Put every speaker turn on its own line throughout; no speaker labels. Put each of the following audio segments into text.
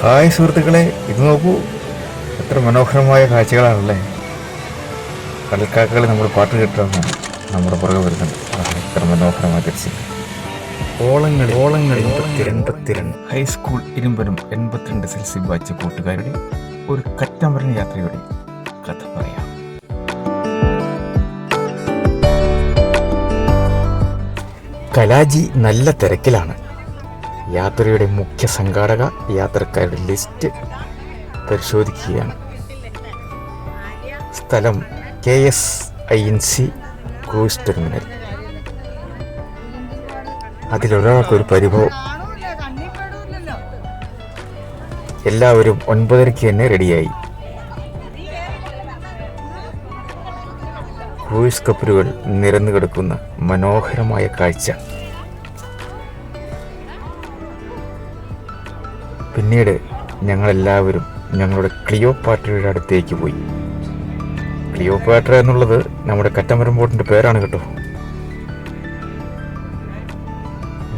Hi സുഹൃത്തുക്കളെ ഇത് നോക്കൂ. എത്ര മനോഹരമായ കാഴ്ചകളാണല്ലേ? കടൽക്കാക്കകൾ നമ്മൾ പാട്ട് കിട്ടുന്ന നമ്മുടെ പുറകെ വരുന്നുണ്ട് എത്ര മനോഹരമായ തിരിച്ചു ഓളങ്ങൾ ഓളങ്ങൾ. എൺപത്തിരണ്ട് ഹൈസ്കൂൾ ഇരുമ്പനും എൺപത്തിരണ്ട് സെൽസി വായിച്ച കൂട്ടുകാരുടെ ഒരു കറ്റമരൻ യാത്രയുടെ കഥ പറയാം. കലാജി നല്ല തിരക്കിലാണ്. യാത്രയുടെ മുഖ്യ സംഘാടക യാത്രക്കാരുടെ ലിസ്റ്റ് പരിശോധിക്കുകയാണ്. സ്ഥലം K S I N C cruise terminal. അതിലൊരാൾക്കൊരു പരിഭവം. എല്ലാവരും ഒൻപതരയ്ക്ക് തന്നെ റെഡിയായി. ക്രൂയിസ് കപ്പലുകൾ നിരന്നു കിടക്കുന്ന മനോഹരമായ കാഴ്ച. പിന്നീട് ഞങ്ങളെല്ലാവരും ഞങ്ങളുടെ ക്ലിയോപാട്രയുടെ അടുത്തേക്ക് പോയി. ക്ലിയോപാട്ര എന്നുള്ളത് നമ്മുടെ കറ്റമരം ബോട്ടിന്റെ പേരാണ് കേട്ടോ.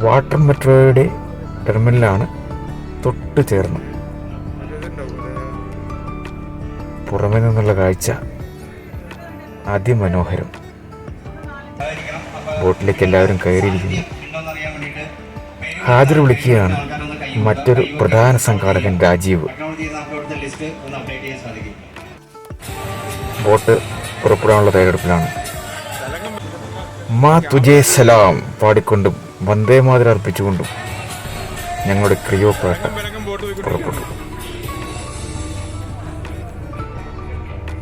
വാട്ടർ മെട്രോയുടെ ടെർമിനലാണ് തൊട്ട് ചേർന്ന്. പുറമെ നിന്നുള്ള കാഴ്ച അതിമനോഹരം. ബോട്ടിലേക്ക് എല്ലാവരും കയറിയിരിക്കുന്നു. ഹാജർ വിളിക്കുകയാണ്. മറ്റൊരു പ്രധാന സംഘാടകൻ രാജീവ്. ബോട്ട് പുറപ്പെടാനുള്ള തയ്യാറെടുപ്പിലാണ്. മാ തുജേ സലാം പാടിക്കൊണ്ടും വന്ദേ മാതിരി അർപ്പിച്ചുകൊണ്ടും ഞങ്ങളുടെ ക്രിയോ ക്രിയോപേട്ട പുറപ്പെട്ടു.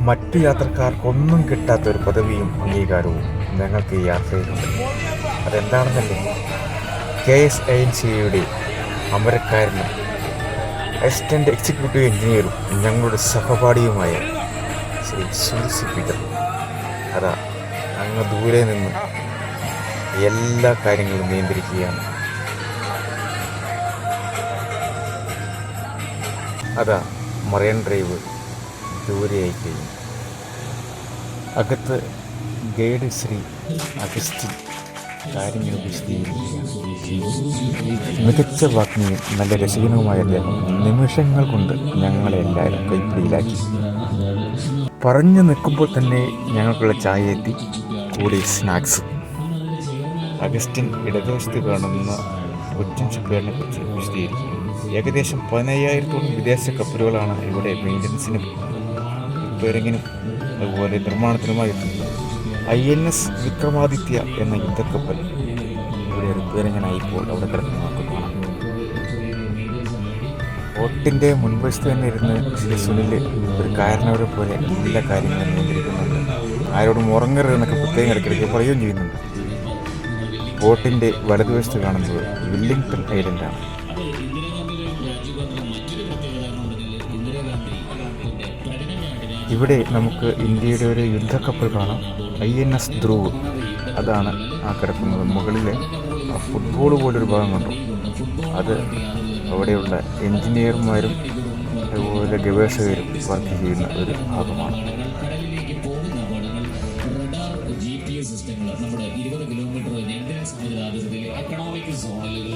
മറ്റു യാത്രക്കാർക്കൊന്നും കിട്ടാത്ത ഒരു പദവിയും അംഗീകാരവും ഞങ്ങൾക്ക് ഈ യാത്രയിലുണ്ട്. അതെന്താണെന്നല്ലേ? കെ എസ് ഐ എൻ സിയുടെ അമരക്കാരനും അസിസ്റ്റന്റ് എക്സിക്യൂട്ടീവ് എഞ്ചിനീയറും ഞങ്ങളുടെ സഹപാഠിയുമായ ശ്രീ സുൽസി പീറ്റർ. അതാ അങ്ങ് ദൂരെ നിന്ന് എല്ലാ കാര്യങ്ങളും നിയന്ത്രിക്കുകയാണ്. അതാ മറൈൻ ഡ്രൈവ് ദൂരെയായി കഴിഞ്ഞു. അകത്ത് ഗൈഡ് ശ്രീ അഗസ്റ്റിൻ കാര്യങ്ങൾ മികച്ച വാഗ്മിയും നല്ല രസികനുമായ അദ്ദേഹം നിമിഷങ്ങൾ കൊണ്ട് ഞങ്ങളെ എല്ലാവരും കൈപ്പിടിയിലാക്കി. പറഞ്ഞു നിൽക്കുമ്പോൾ തന്നെ ഞങ്ങൾക്കുള്ള ചായ എത്തി. കൂടി സ്നാക്സ്. അഗസ്റ്റിൻ ഇടതുവശത്ത് കാണുന്ന കൊച്ചിൻ ഷിപ്പ്യാർഡിനെ കുറിച്ച് വിശദീകരിക്കും ഏകദേശം പതിനയ്യായിരത്തോളം വിദേശ കപ്പലുകളാണ് ഇവിടെ മെയിന്റനൻസിനും റിപ്പയറിങ്ങിനും അതുപോലെ നിർമ്മാണത്തിനുമായി എത്തുന്നത്. ഐ എൻ എസ് വിക്രമാദിത്യ എന്ന യുദ്ധക്കപ്പൽ. ഇവിടെ റിപ്പയറിങ്ങിനായി ഇപ്പോൾ അവിടെ കാണാം. ബോട്ടിന്റെ മുൻവശത്ത് തന്നെ ഇരുന്ന് ശ്രീ സുനിൽ ഒരു കാരണവരെ പോലെ എല്ലാ കാര്യങ്ങളും നിയന്ത്രിക്കുന്നുണ്ട്. ആരോടും ഉറങ്ങരുത് എന്നൊക്കെ പ്രത്യേകം ഇടയ്ക്കിടയ്ക്ക് പറയുകയും ചെയ്യുന്നുണ്ട്. ബോട്ടിന്റെ വലതുവശത്ത് കാണുന്നത് വില്ലിംഗ്ടൺ ഐലൻഡാണ്. ഇവിടെ നമുക്ക് ഇന്ത്യയുടെ ഒരു യുദ്ധക്കപ്പൽ കാണാം. ഐ എൻ എസ് ധ്രുവ് അതാണ് ആ കിടക്കുന്നത്. മുകളിൽ ആ ഫുട്ബോൾ പോലൊരു ഭാഗം കണ്ടു. അത് അവിടെയുള്ള എൻജിനീയർമാരും അതുപോലെ ഗവേഷകരും വർക്ക് ചെയ്യുന്ന ഒരു ഭാഗമാണ്.
കിലോമീറ്റർ ഇന്ത്യൻ സമുദ്രാതിർത്തിയിൽ എക്കണോമിക് സോണിൽ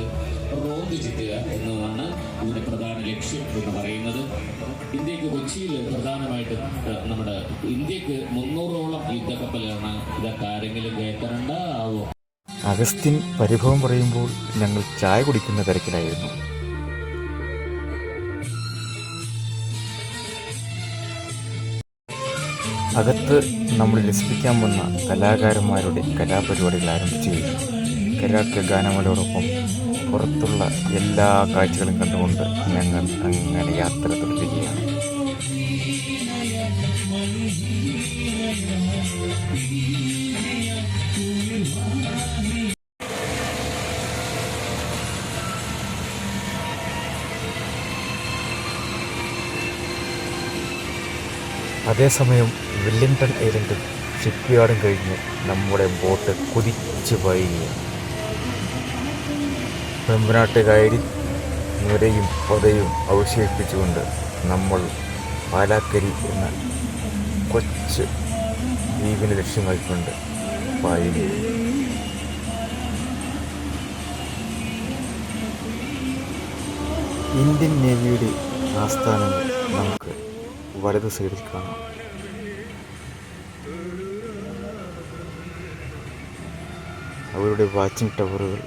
റോന്ത് ചുറ്റുക എന്നതാണ് ഇതിന്റെ പ്രധാന ലക്ഷ്യം എന്ന് പറയുന്നത്. ഇന്ത്യയ്ക്ക് കൊച്ചിയിൽ പ്രധാനമായിട്ടും നമ്മുടെ ഇന്ത്യയ്ക്ക് മുന്നൂറോളം യുദ്ധക്കപ്പലാണ് ഇതൊക്കെ ആരെങ്കിലും കയറ്റണ്ട ആവോ
അഗസ്റ്റിൻ പരിഭവം പറയുമ്പോൾ ഞങ്ങൾ ചായ കുടിക്കുന്ന തിരക്കിലായിരുന്നു. അകത്ത് നമ്മൾ രസിപ്പിക്കാൻ വന്ന കലാകാരന്മാരുടെ കലാപരിപാടികൾ ആരംഭിച്ചു കരാക്ക ഗാനമലോടൊപ്പം പുറത്തുള്ള എല്ലാ കാഴ്ചകളും കണ്ടുകൊണ്ട് ഞങ്ങൾ അങ്ങനെ യാത്ര തുടരുകയാണ്. അതേസമയം വെല്ലിംഗ്ടൺ ഐലൻഡ് ഷിപ്പ് യാർഡും കഴിഞ്ഞ് നമ്മുടെ ബോട്ട് കുതിച്ച് വൈകി. കയറി നുരയും പൊതയും അവശേഷിപ്പിച്ചുകൊണ്ട് നമ്മൾ പാലാക്കരി എന്ന കൊച്ച് ദ്വീപിന് ലക്ഷ്യമായിക്കൊണ്ട് പായുകയും ഇന്ത്യൻ നേവിയുടെ ആസ്ഥാനങ്ങൾ നമുക്ക് വലത് സൈഡിൽ കാണാം. അവരുടെ വാച്ചിങ് ടവറുകൾ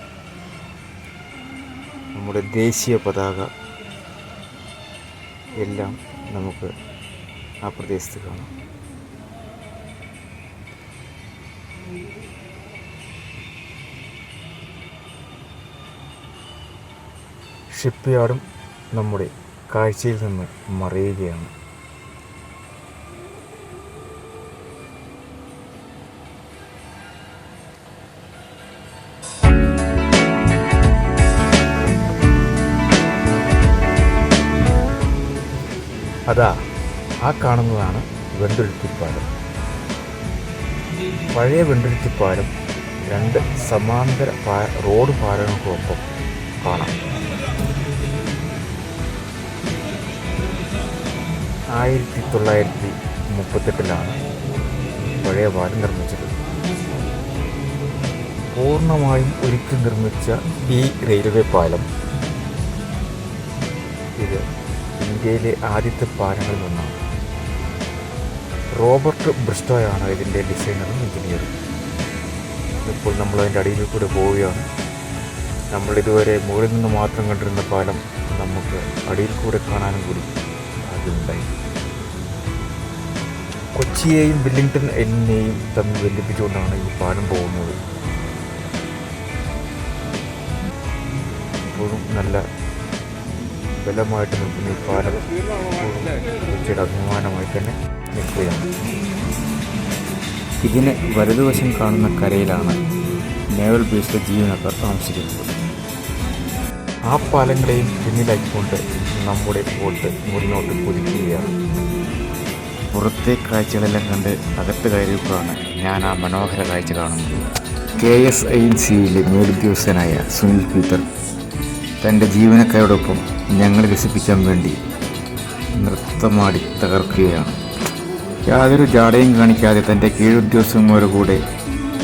നമ്മുടെ ദേശീയ പതാക എല്ലാം നമുക്ക് ആ പ്രദേശത്ത് കാണാം. ഷിപ്പ് യാർഡും നമ്മുടെ കാഴ്ചയിൽ നിന്ന് മറയുകയാണ്. അതാ ആ കാണുന്നതാണ് വെണ്ടുരുത്തിപ്പാലം. പഴയ വെണ്ടുരുത്തിപ്പാലം രണ്ട് സമാന്തര റോഡ് പാലങ്ങൾക്കൊപ്പം കാണാം. ആയിരത്തി തൊള്ളായിരത്തി മുപ്പത്തെട്ടിലാണ് പഴയ പാലം നിർമ്മിച്ചത്. പൂർണമായും ഒരുക്കി നിർമ്മിച്ച ഈ റെയിൽവേ പാലം ഇത്. ഇന്ത്യയിലെ ആദ്യത്തെ പാലങ്ങളിൽ ഒന്നാണ് റോബർട്ട് ബ്രിസ്റ്റോയാണ് ഇതിന്റെ ഡിസൈനറും എഞ്ചിനീയറും ഇപ്പോൾ നമ്മൾ അതിന്റെ അടിയിൽ കൂടെ പോവുകയാണ്. നമ്മൾ ഇതുവരെ മുകളിൽ നിന്ന് മാത്രം കണ്ടിരുന്ന പാലം നമുക്ക് അടിയിൽ കൂടെ കാണാനും കൂടി ഭാഗ്യമുണ്ടായി കൊച്ചിയെയും വില്ലിംഗ്ടൺ എന്നെയും തമ്മിൽ ബന്ധിപ്പിച്ചുകൊണ്ടാണ് ഈ പാലം പോകുന്നത്. ഇപ്പോഴും നല്ല ബലമായിട്ട് നിൽക്കുന്ന ഈ പാലം കൊച്ചിയുടെ അഭിമാനമായി തന്നെ നിൽക്കുകയാണ്. ഇതിന് വലതുവശം കാണുന്ന കരയിലാണ് നേവൽ ബേസിലെ ജീവനക്കാർ താമസിക്കുന്നത്. ആ പാലങ്ങളെയും പിന്നിലാക്കിക്കൊണ്ട് നമ്മുടെ ബോട്ട് മുന്നോട്ട് കുതിക്കുകയാണ്. പുറത്തെ കാഴ്ചകളെല്ലാം കണ്ട് അകത്ത് കയറിയപ്പോഴാണ് ഞാൻ ആ മനോഹര കാഴ്ച കാണുന്നത്. കെ എസ് ഐ എൻ സിയിലെ മേലുദ്യോഗസ്ഥനായ സുനിൽ പീറ്റർ തന്റെ ജീവനക്കാരോടൊപ്പം ഞങ്ങളെ രസിപ്പിക്കാൻ വേണ്ടി നൃത്തമാടി തകർക്കുകയാണ്. യാതൊരു ജാടയും കാണിക്കാതെ തന്റെ കീഴുദ്യോഗസ്ഥന്മാരുടെ കൂടെ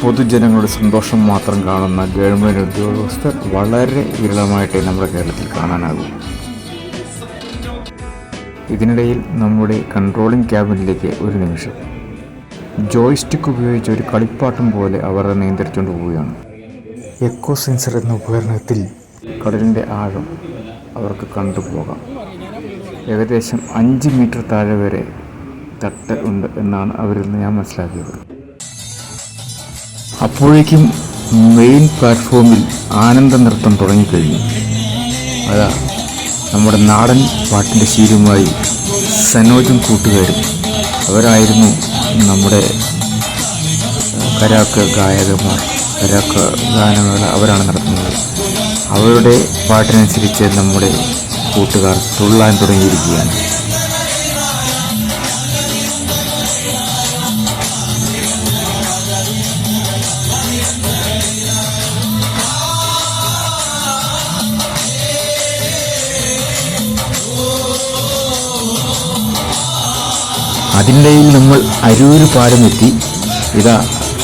പൊതുജനങ്ങളുടെ സന്തോഷം മാത്രം കാണുന്ന ഗവൺമെന്റ് ഉദ്യോഗസ്ഥർ വളരെ വിരളമായിട്ടേ നമ്മുടെ കേരളത്തിൽ കാണാനാകൂ. ഇതിനിടയിൽ നമ്മുടെ കൺട്രോളിംഗ് ക്യാബിനിലേക്ക് ഒരു നിമിഷം. ജോയ്സ്റ്റിക്ക് ഉപയോഗിച്ച് ഒരു കളിപ്പാട്ടം പോലെ അവർ നിയന്ത്രിച്ചുകൊണ്ട് പോവുകയാണ്. എക്കോ സെൻസർ എന്ന ഉപകരണത്തിൽ കടലിന്റെ ആഴം അവർക്ക് കണ്ടുപോകാം ഏകദേശം അഞ്ച് മീറ്റർ താഴെ വരെ തട്ട് ഉണ്ട് എന്നാണ് അവരിൽ നിന്ന് ഞാൻ മനസ്സിലാക്കിയത്. അപ്പോഴേക്കും മെയിൻ പ്ലാറ്റ്ഫോമിൽ ആനന്ദ നൃത്തം തുടങ്ങിക്കഴിഞ്ഞു. അതാ നമ്മുടെ നാടൻ പാട്ടിന്റെ ശീലമായി സനോജും കൂട്ടുകാരും. അവരായിരുന്നു നമ്മുടെ കരാക്ക് ഗായകന്മാർ കരാക്ക് ഗാനമേള അവരാണ് നടത്തുന്നത്. അവരുടെ പാട്ടിനനുസരിച്ച് നമ്മുടെ കൂട്ടുകാർ തുള്ളാൻ തുടങ്ങിയിരിക്കുകയാണ്. അതിനിടയിൽ നമ്മൾ അരൂർ പാലം എത്തി ഇതാ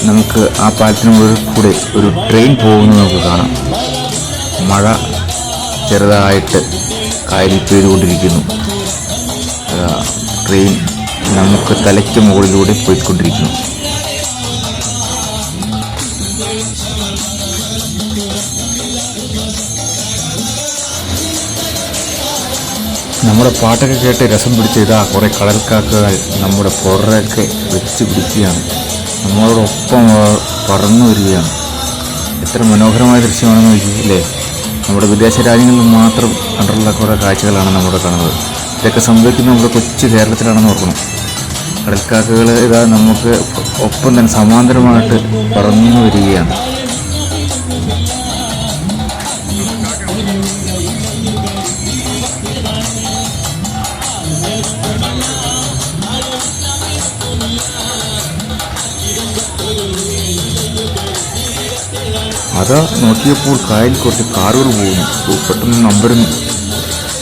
നമുക്ക് ആ പാലത്തിന് കൂടെ ഒരു ട്രെയിൻ പോകുന്നത് നമുക്ക് കാണാം. മഴ ചെറുതായിട്ട് കായലിൽ പെയ്തുകൊണ്ടിരിക്കുന്നു ട്രെയിൻ നമുക്ക് തലയ്ക്ക് മുകളിലൂടെ പോയിക്കൊണ്ടിരിക്കുന്നു. നമ്മുടെ പാട്ടൊക്കെ കേട്ട് രസം പിടിച്ച് ഇതാ കുറേ കടൽക്കാക്കകൾ നമ്മുടെ പുറയൊക്കെ വെച്ച് പിടിക്കുകയാണ്. നമ്മളോടൊപ്പം പറന്നു വരികയാണ്. എത്ര മനോഹരമായ ദൃശ്യമാണെന്ന് നോക്കിയില്ലേ നമ്മുടെ വിദേശ രാജ്യങ്ങളിൽ മാത്രം കണ്ടുള്ള കുറേ കാഴ്ചകളാണ് നമ്മുടെ കാണുന്നത്. ഇതൊക്കെ സംഭവിക്കുന്നത് നമ്മുടെ കൊച്ചു കേരളത്തിലാണെന്ന് ഓർക്കണം. കടൽക്കാക്കകൾ ഇതാ നമുക്ക് ഒപ്പം തന്നെ സമാന്തരമായിട്ട് പറഞ്ഞു വരികയാണ്. അതാ നോക്കിയപ്പോൾ കായൽ കുറച്ച് കാറുകൾ പോകുന്നു. പെട്ടെന്ന് നമ്പരുന്നു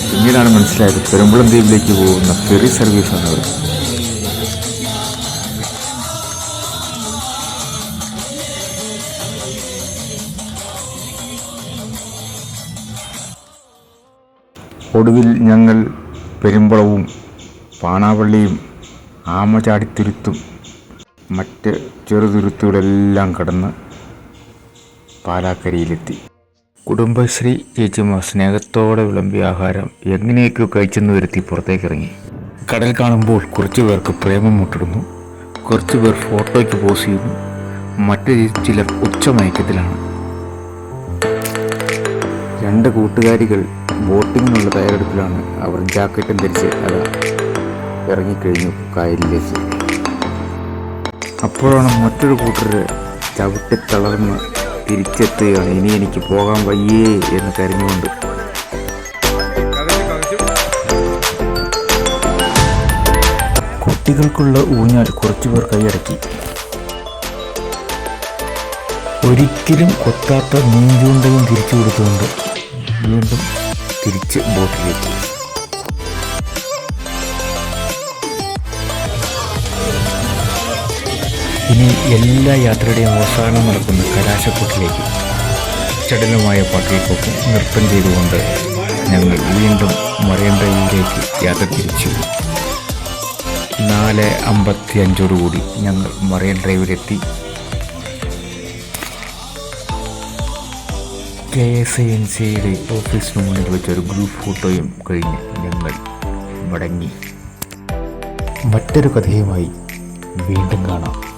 പിന്നീടാണ് മനസ്സിലായത് പെരുമ്പളം ദ്വീപിലേക്ക് പോകുന്ന ഫെറി സർവീസാണ് അവർ ഒടുവിൽ ഞങ്ങൾ പെരുമ്പളവും പാണാവള്ളിയും ആമചാടിത്തുരുത്തും മറ്റ് ചെറുതുരുത്തുകളെല്ലാം കടന്ന് പാലാക്കരയിലെത്തി. കുടുംബശ്രീ ചേച്ചിമ്മ സ്നേഹത്തോടെ വിളമ്പിയ ആഹാരം എങ്ങനെയൊക്കെയോ കഴിച്ചെന്ന് വരുത്തി പുറത്തേക്കിറങ്ങി. കടൽ കാണുമ്പോൾ കുറച്ചു പേർക്ക് പ്രേമം മുട്ടിടുന്നു. കുറച്ചു പേർ ഫോട്ടോയ്ക്ക് പോസ് ചെയ്യുന്നു. മറ്റു ചിലർ ഉച്ചമയക്കത്തിലാണ് രണ്ട് കൂട്ടുകാരികൾ ബോട്ടിങ്ങിനുള്ള തയ്യാറെടുപ്പിലാണ് അവർ ജാക്കറ്റും ധരിച്ച് അതാ ഇറങ്ങിക്കഴിഞ്ഞു കായലിലേക്ക്. അപ്പോഴാണ് മറ്റൊരു കൂട്ടർ ചവിട്ടി തളർന്ന് തിരിച്ചെത്തുകയാണ് ഇനി എനിക്ക് പോകാൻ വയ്യേ എന്ന് കരഞ്ഞുകൊണ്ട് കുട്ടികൾക്കുള്ള ഊഞ്ഞാൽ കുറച്ചുപേർ കൈയടക്കി. ഒരിക്കലും കൊത്താത്ത നീഞ്ചുണ്ടയും തിരിച്ചു കൊടുത്തുകൊണ്ട് വീണ്ടും തിരിച്ച് ബോട്ടിലേക്ക്. ഇനി എല്ലാ യാത്രയുടെയും അവസാനം നടക്കുന്ന കലാശക്കൊട്ടിലേക്ക് ചടലമായ പാട്ടുകൾക്കൊപ്പം നൃത്തം ചെയ്തുകൊണ്ട് ഞങ്ങൾ വീണ്ടും മറയണ്ടയിലേക്ക് യാത്ര തിരിച്ചു. നാല് അമ്പത്തി അഞ്ചോടുകൂടി ഞങ്ങൾ മറൈൻ ഡ്രൈവിലെത്തി. കെ എസ് എൻ സിയുടെ ഓഫീസിന് മുന്നിൽ വെച്ച ഒരു ഗ്രൂപ്പ് ഫോട്ടോയും കഴിഞ്ഞ് ഞങ്ങൾ മടങ്ങി. മറ്റൊരു കഥയുമായി വീണ്ടും കാണാം.